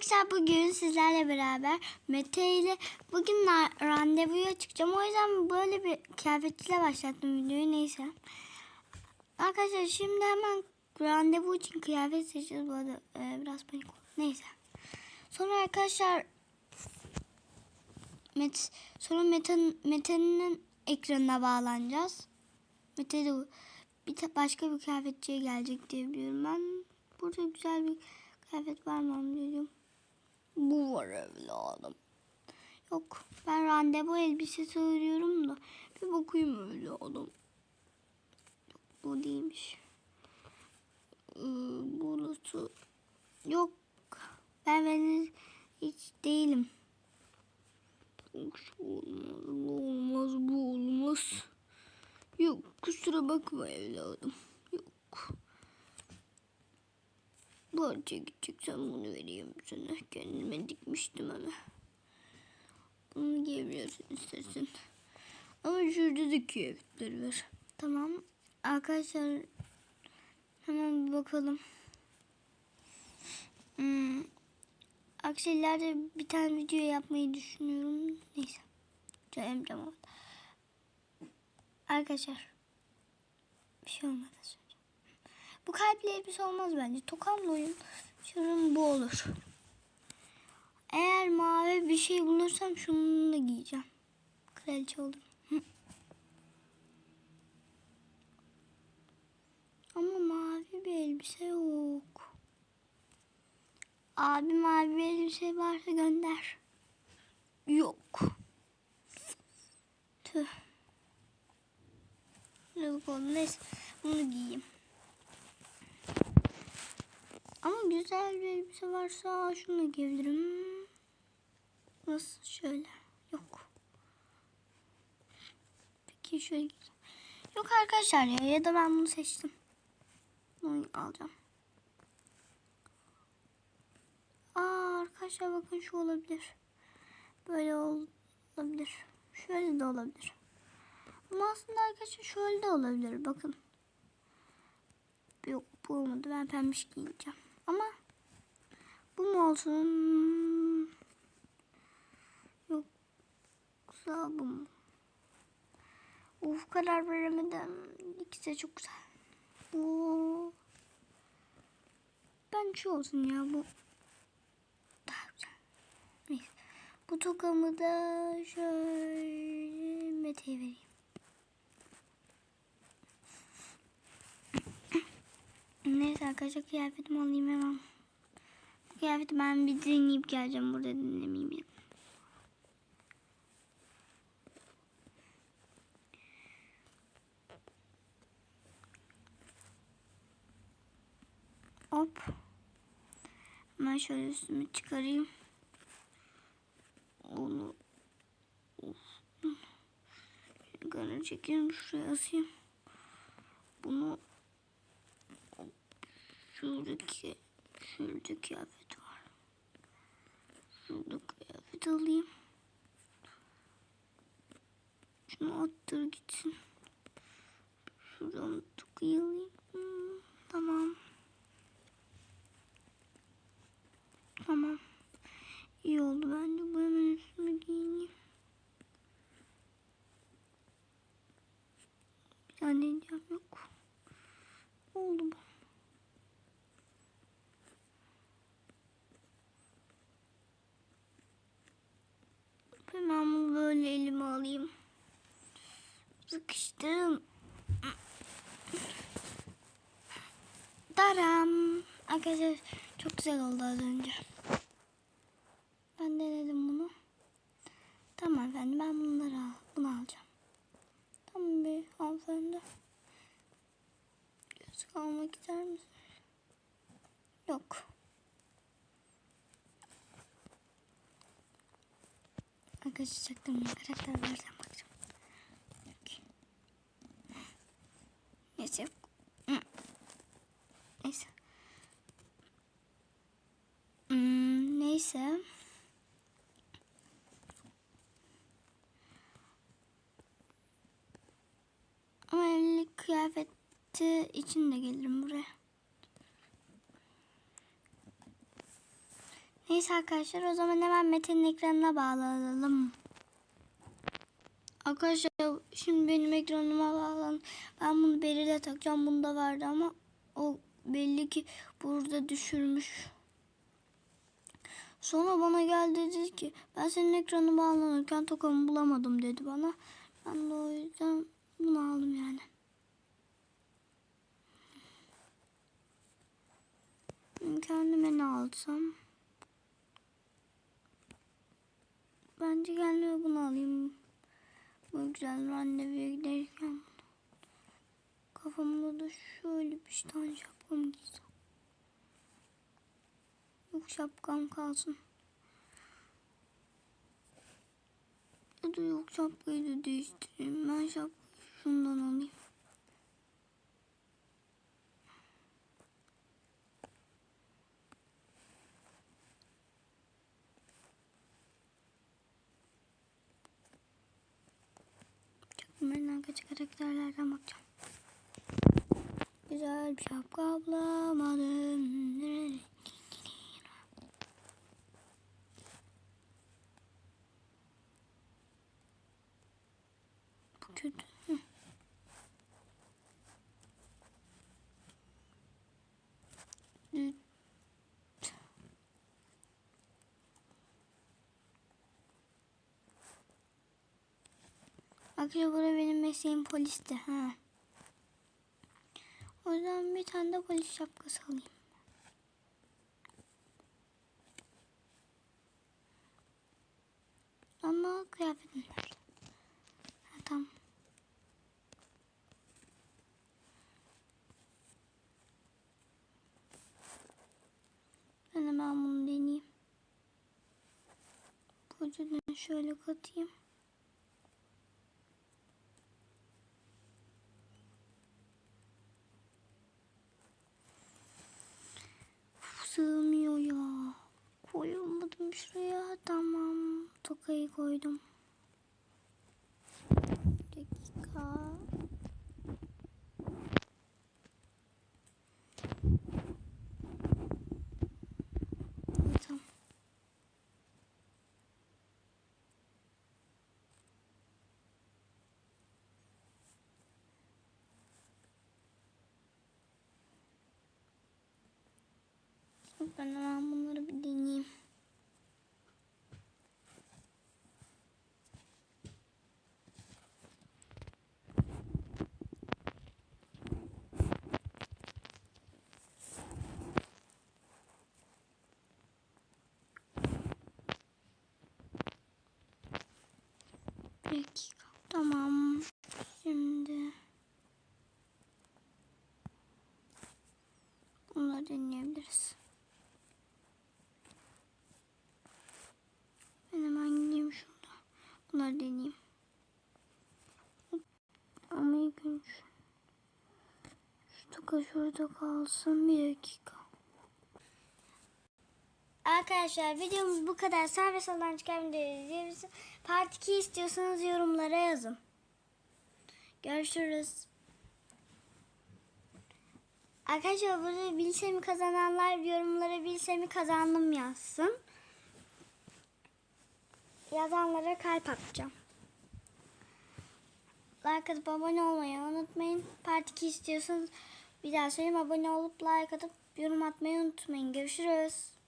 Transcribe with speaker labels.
Speaker 1: Arkadaşlar bugün sizlerle beraber Mete ile bugün randevuya çıkacağım. O yüzden böyle bir kıyafetiyle başlattım videoyu neyse. Arkadaşlar şimdi hemen randevu için kıyafet seçeceğiz. Bu arada e, biraz panik oldum. Neyse. Sonra arkadaşlar Met, sonra Mete'nin Mete'nin ekranına bağlanacağız. Mete de bir başka bir kıyafetçiye gelecek diye biliyorum ben. Burada güzel bir kıyafet var mı amcacığım? Bu var evladım. Yok ben randevu elbisesi arıyorum da bir bakayım evladım. Yok, bu değilmiş. Ee, burası yok. Ben ben hiç değilim. Şu olmaz, bu olmaz, bu olmaz. Yok kusura bakma evladım. Yok. Bahçeye gideceksen bunu vereyim sana. Kendime dikmiştim ama. Bunu giyebilirsin istersen. Ama şurada da kıyafetler var. Tamam. Arkadaşlar hemen bir bakalım. Hmm. Akşellerde bir tane video yapmayı düşünüyorum. Neyse. Canım tamam. Arkadaşlar. Bir şey olmadı. Bu kalpli elbise olmaz bence. Tokamla oyun. Şunun bu olur. Eğer mavi bir şey bulursam şunu da giyeceğim. Kraliçe olurum. Ama mavi bir elbise yok. Abi mavi bir elbise varsa gönder. Yok. Tüh. Neyse bunu giyeyim. Ama güzel bir elbise varsa şunu giyebilirim. Nasıl şöyle? Yok. Peki şöyle. Yok arkadaşlar ya ya da ben bunu seçtim. Bunu alacağım. Aa arkadaşlar bakın şu olabilir. Böyle olabilir. Şöyle de olabilir. Ama aslında arkadaşlar şöyle de olabilir. Bakın. Yok bu olmadı. Ben pembiş giyeceğim. Ama bu mu olsun? Yoksa bu mu? Of karar veremedim. İkisi de çok güzel. Bu ben şu olsun ya bu daha güzel. Neyse. Bu tokamı da şöyle Mete'ye vereyim. Neyse arkadaşlar kıyafetimi alayım hemen. Kıyafeti ben bir dinleyip geleceğim. Burada dinlemeyeyim ya. Hop. Hemen şöyle üstümü çıkarayım. Onu Yukarı çekeyim şuraya asayım. Bunu şuradaki şurada kıyafet var. Şurada kıyafet alayım. Şunu attır gitsin. Şuradan alayım. Hmm, tamam. Tamam. İyi oldu ben de bu hemen üstümü giyineyim. Bir tane diyeceğim yok. Oldu bu. Hemen bunu böyle elime alayım. Sıkıştırın. Daram. Arkadaşlar çok güzel oldu az önce. Ben denedim bunu. Tamam efendim ben bunları al, bunu alacağım. Tamam bir hanımefendi. Gözlük almak ister misin? Yok. Arkadaşlar çaktım karakter vereceğim bakacağım. Neyse. Neyse. Neyse. Ama evlilik kıyafeti için de gelirim buraya. Neyse arkadaşlar o zaman hemen Mete'nin ekranına bağlanalım. Arkadaşlar şimdi benim ekranıma bağlan. Ben bunu Beril'e takacağım. Bunda vardı ama o belli ki burada düşürmüş. Sonra bana geldi dedi ki ben senin ekranı bağlanırken tokamı bulamadım dedi bana. Ben de o yüzden bunu aldım yani. Kendime ne alsam? Bence kendime bunu alayım. Güzel randevuya giderken. Kafamda da şöyle bir tane şapkam giysem. Yok şapkam kalsın. Ya da yok şapkayı da değiştireyim. Ben şapkayı şundan alayım. Kaç karakterlerden bakacağım. Güzel bir şapka. Nereye? Bu kötü. Arkadaşlar burada benim mesleğim polisti. Ha. O yüzden bir tane de polis şapkası alayım. Ama kıyafetim nerede? Ha, tamam. Ben hemen bunu deneyeyim. Ucunu şöyle katayım. Koyamadım şuraya. Tamam. Tokayı koydum. Bir dakika. Tamam. Ben hemen bunları bir deneyeyim. Bir dakika. Tamam. Şimdi bunları deneyebiliriz. Ben hemen gideyim şurada. Bunları deneyeyim. Ama şu- şu toka şurada kalsın. Bir dakika. Arkadaşlar videomuz bu kadar. Sağ ve soldan çıkan videoyu. Part 2 istiyorsanız yorumlara yazın. Görüşürüz. Arkadaşlar burada bilsemi kazananlar yorumlara bilsemi kazandım yazsın. Yazanlara kalp atacağım. Like atıp abone olmayı unutmayın. Part 2 istiyorsanız bir daha söyleyeyim abone olup like atıp yorum atmayı unutmayın. Görüşürüz.